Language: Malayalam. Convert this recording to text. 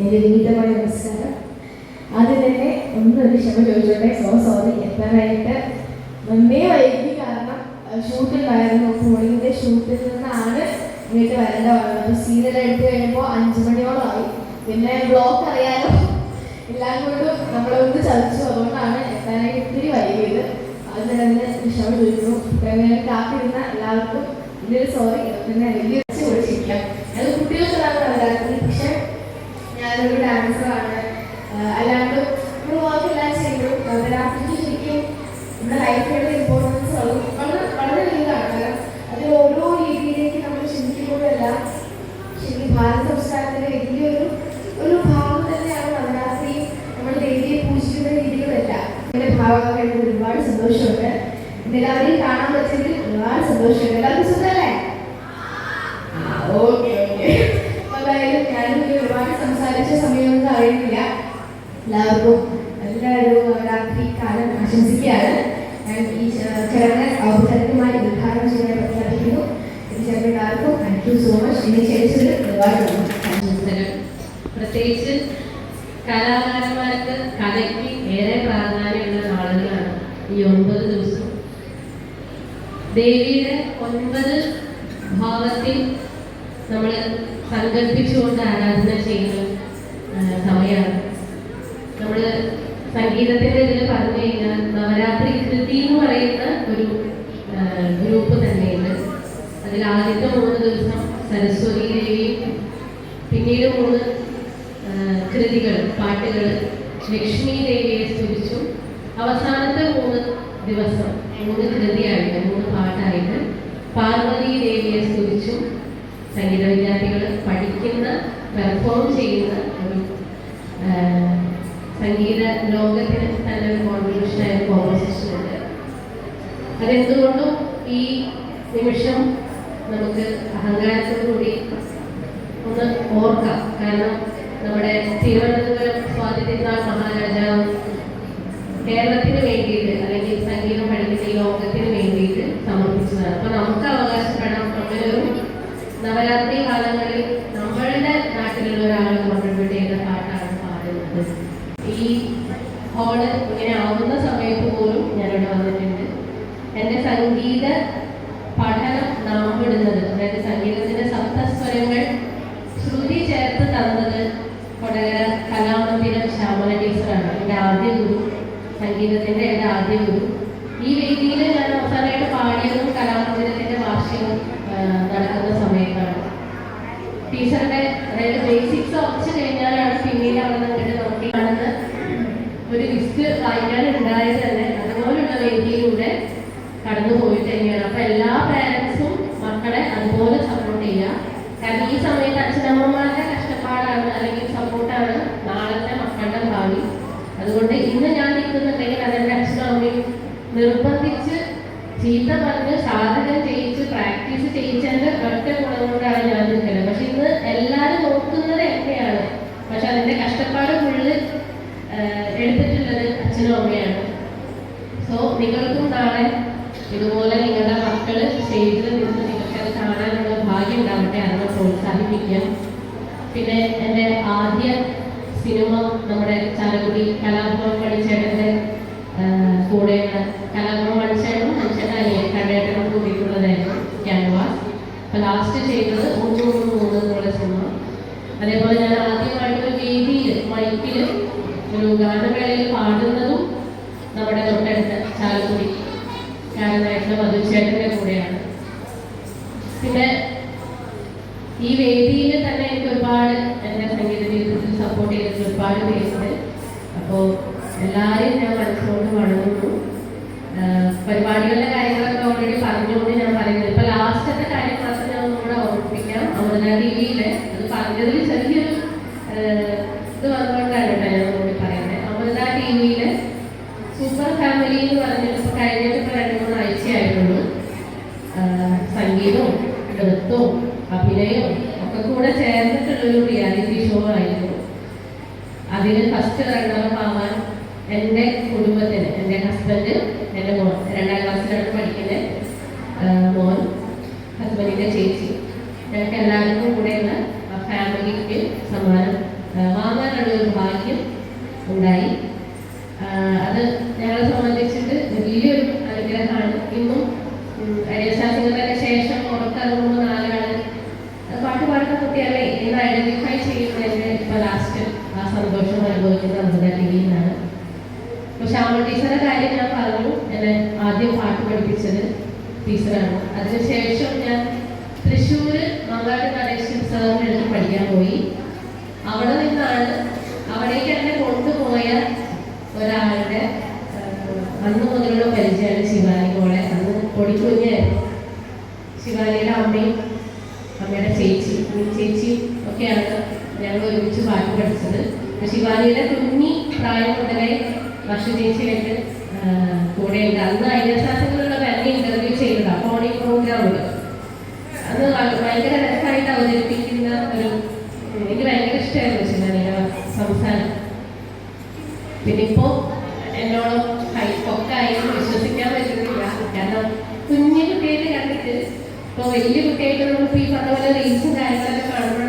എന്റെ വിനീതമായ നമസ്കാരം അത് തന്നെ ഒന്നൊരു ക്ഷമ ചോദിച്ചോട്ടെ? സോ സോറി എത്രയായിട്ട് നന്നേ വൈകി കാരണം ഷൂട്ടുണ്ടായിരുന്നു ഫോണിന്റെ ഷൂട്ടിൽ നിന്നാണ് വീട്ടിൽ വരേണ്ട വന്നത് സീരിയൽ എടുത്തു കഴിയുമ്പോൾ അഞ്ച് മണിയോളമായി പിന്നെ ബ്ലോക്ക് അറിയാലോ? എല്ലാം കൊണ്ടും നമ്മളൊന്ന് ചതിച്ചു. അതുകൊണ്ടാണ് എത്താനായിട്ട് ഇത്തിരി വൈകിയത്. അതിന് തന്നെ ക്ഷമ ചോദിക്കുന്നു. കാത്തിരുന്ന എല്ലാവർക്കും ഇതിൽ സോറി പിന്നെ വലിയ സംസ്കാരത്തിലെ വലിയൊരു ഒരു ഭാഗം തന്നെയാണ് നവരാത്രി നമ്മൾ ദേവിയെ പൂജിക്കുന്ന രീതികളെല്ലാം ഇതിന്റെ ഭാഗമായിട്ട് ഒരുപാട് സന്തോഷമുണ്ട്. എല്ലാവരെയും കാണാൻ പറ്റിയതിൽ ഒരുപാട് സന്തോഷമുണ്ട്. എല്ലാവർക്കും സുഖമല്ലേ? Okay okay. എന്തായാലും ഞാനും ഒരുപാട് സംസാരിച്ച സമയമൊന്നും അറിയുന്നില്ല എല്ലാവർക്കും നല്ലൊരു രാത്രി കാലം ആശംസിക്കുകയാണ്. ഞാൻ ഈ ചടങ്ങ് ഔപചാരികമായി ഉദ്ഘാടനം ചെയ്യാൻ പ്രത്യേകിച്ച് കലാകാരന്മാർക്ക് കലയ്ക്ക് ഏറെ പ്രാധാന്യമുള്ള നാളുകളാണ് ഈ ഒമ്പത് ദിവസം. ദേവിയുടെ ഒൻപത് ഭാവത്തിൽ നമ്മൾ സങ്കല്പിച്ചുകൊണ്ട് ആരാധന ചെയ്യുന്ന സമയമാണ്. നമ്മൾ സംഗീതത്തിന്റെ ഇതിൽ പറഞ്ഞു കഴിഞ്ഞാൽ നവരാത്രി കൃതി എന്ന് പറയുന്ന ഒരു ഗ്രൂപ്പ് തന്നെയുണ്ട്. അതിൽ ആദ്യത്തെ മൂന്ന് ദിവസം സരസ്വതി ദേവിയും പിന്നീട് മൂന്ന് കൃതികൾ പാട്ടുകൾ ലക്ഷ്മി ദേവിയെ സ്തുതിച്ചു. അവസാനത്തെ മൂന്ന് ദിവസം മൂന്ന് കൃതിയായിട്ട് മൂന്ന് പാട്ടായിട്ട് പാർവതി ദേവിയെ സ്തുതിച്ചു. സംഗീത വിദ്യാർത്ഥികൾ പഠിക്കുന്ന പെർഫോം ചെയ്യുന്ന ഒരു സംഗീത ലോകത്തിന് തന്നെ ഒരു കോൺട്രിബ്യൂഷനായ കോമ്പോസിഷൻ ഉണ്ട്. അതെന്തുകൊണ്ടും ഈ നിമിഷം നമുക്ക് അഹങ്കാരത്തോടുകൂടി ഒന്ന് ഓർക്കാം. കാരണം നമ്മുടെ തിരുവനന്തപുരം സ്വാതി തിരുനാൾ മഹാരാജാവ് കേരളത്തിന് വേണ്ടിയിട്ട് അല്ലെങ്കിൽ സംഗീതം ഈ ലോകത്തിന് വേണ്ടിയിട്ട് സമർപ്പിച്ചതാണ്. അപ്പൊ നമുക്ക് അവകാശപ്പെടാം. അങ്ങനെ ഒരു നവരാത്രി കാലങ്ങളിൽ നമ്മളുടെ നാട്ടിലുള്ള ഒരാൾ കോൺട്രിബ്യൂട്ട് ചെയ്ത പാട്ടാണ് പാടുന്നത്. ഈ ഹോൾ ഇങ്ങനെ ആവുന്ന സമയത്ത് പോലും ഞാനിവിടെ വന്നിട്ടുണ്ട്. എന്റെ സംഗീത പഠനം നാമ്പിടുന്നത് അതായത് സംഗീതത്തിന്റെ സംഗീതത്തിന്റെ എന്റെ ആദ്യ ഗുരു ഈ വേദിയിൽ ഞാൻ അവസാനമായിട്ട് പാടിയതും കലാമന്ദിരത്തിന്റെ വാർഷികം നടക്കുന്ന സമയത്താണ്. ടീച്ചറുടെ അതായത് ബേസിക്സ് ഉറച്ചു കഴിഞ്ഞാലാണ് പിന്നീട് അവിടെ നിന്നിട്ട് കാണുന്നത് കാണുന്ന ഒരു ലിസ്റ്റ് വായിക്കാൻ സോ നിങ്ങൾക്കും നാളെ ഇതുപോലെ നിങ്ങളുടെ മക്കൾ സ്റ്റേജിൽ നിന്ന് നിങ്ങൾക്ക് അത് കാണാനുള്ള ഭാഗ്യം ഉണ്ടാവട്ടെ അതിനെ പ്രോത്സാഹിപ്പിക്കാം. പിന്നെ എന്റെ ആദ്യ സിനിമ നമ്മുടെ ചാലക്കുടി കലാഭവൻ മണിച്ചേട്ടന്റെ കൂടെയാണ്. കലാഭവൻ മണിച്ചേട്ടനും മണിച്ചേട്ടൻ അനിയൻ കണ്ടേട്ടനും കൂടിയിട്ടുള്ളതായിരുന്നു ക്യാൻവാസ്. അപ്പൊ ലാസ്റ്റ് ചെയ്തത് മൂന്ന് മൂന്ന് മൂന്ന് എന്നുള്ള സിനിമ. അതേപോലെ ഞാൻ ആദ്യമായിട്ട് ഒരു വേദിയിൽ മൈക്കിൽ ഒരു ഗാനമേളയിൽ പാടുന്നതും നമ്മുടെ തൊട്ടടുത്ത് ചാലക്കുടി. ചാലനായിട്ടുള്ള മധുചേട്ടന്റെ കൂടെയാണ്. പിന്നെ ഈ വേദിയിൽ തന്നെ എനിക്ക് ഒരുപാട് എന്റെ സംഗീത ജീവിതത്തിൽ സപ്പോർട്ട് ചെയ്തിട്ട് ഒരുപാട് പേരുണ്ട്. അപ്പോൾ എല്ലാവരെയും സൂപ്പർ ഫാമിലി എന്ന് പറഞ്ഞിട്ട് ഇപ്പൊ കഴിഞ്ഞിട്ട് രണ്ട് മൂന്ന് ആഴ്ചയായിരുന്നു സംഗീതവും നൃത്തവും അഭിനയവും ഒക്കെ കൂടെ ചേർന്നിട്ടുള്ളൊരു റിയാലിറ്റി ഷോ ആയിരുന്നു. അതിന് ഫസ്റ്റ് റണ്ണറപ്പ് ആവാൻ എന്റെ കുടുംബത്തിന് എന്റെ ഹസ്ബൻഡ് എന്റെ മോൻ രണ്ടാം ക്ലാസ്സിലാണ് പഠിക്കുന്നത് മോൻ ഹസ്ബൻഡിന്റെ ചേച്ചി. ഞങ്ങൾക്ക് എല്ലാവർക്കും കൂടെയുള്ള ഫാമിലിക്ക് സമ്മാനം വാങ്ങാനുള്ള ഒരു ഭാഗ്യം ഉണ്ടായി. അത് ഞങ്ങളെ സംബന്ധിച്ചിട്ട് വലിയൊരു അനുഗ്രഹമാണ് ഇന്നും അരിയശാസികളുടെ ശേഷം പുറത്തിറങ്ങുമ്പോൾ നാലാണ്. പാട്ട് പാടുന്ന കുട്ടികളെ ഇന്ന് ഐഡന്റിഫൈ ചെയ്യുന്നതിന്റെ ഇപ്പൊ ലാസ്റ്റ് ആ സന്തോഷം അനുഭവിക്കുന്ന അമൃത പക്ഷെ ശ്യാമ ടീച്ചറുടെ കാര്യം ഞാൻ പറഞ്ഞു. എന്നെ ആദ്യം പാട്ട് പഠിപ്പിച്ചത് ടീച്ചറാണ്. അതിനുശേഷം ഞാൻ തൃശ്ശൂര് മങ്ങാട്ട് നടേശൻ സാറിന്റെ പഠിക്കാൻ പോയി. അവിടെ നിന്നാണ് ഒരാളുടെ അന്ന് മുതലുള്ള പരിചയമാണ് ശിവാനി മോളെ. അന്ന് പൊടിക്കുഞ്ഞായിരുന്നു ശിവാനിയുടെ അമ്മയും അമ്മയുടെ ചേച്ചി ചേച്ചി ഒക്കെയാണ് ഞങ്ങൾ ഒരുമിച്ച് പാട്ട് പഠിച്ചത്. ശിവാനിയുടെ കുഞ്ഞി പ്രായം മുതലേ വർഷ ചേച്ചിയായിട്ട് ഉണ്ട് അന്ന് ഐഡിയശാസ്ത്രങ്ങളുള്ള തന്നെ ഇന്റർവ്യൂ ചെയ്തതാണ് ഫോണിംഗ് പ്രോഗ്രാം ഉണ്ട്. അത് ഭയങ്കര രസമായിട്ട് അവതരിപ്പിക്കുന്ന ഒരു എനിക്ക് ഭയങ്കര ഇഷ്ടമായിരുന്നു ശിവാനിയുടെ പിന്നെ എന്നോടും എന്നോളം ഹൈപ്പൊക്കായി വിശ്വസിക്കാൻ പറ്റുന്നില്ല. കാരണം കുഞ്ഞു കുട്ടിയായിട്ട് കണ്ടിട്ട് ഇപ്പൊ വലിയ കുട്ടിയായിട്ട് നമുക്ക് ഈ പറഞ്ഞ പോലെ റീൽസും കാര്യങ്ങളൊക്കെ കാണുമ്പോഴാണ്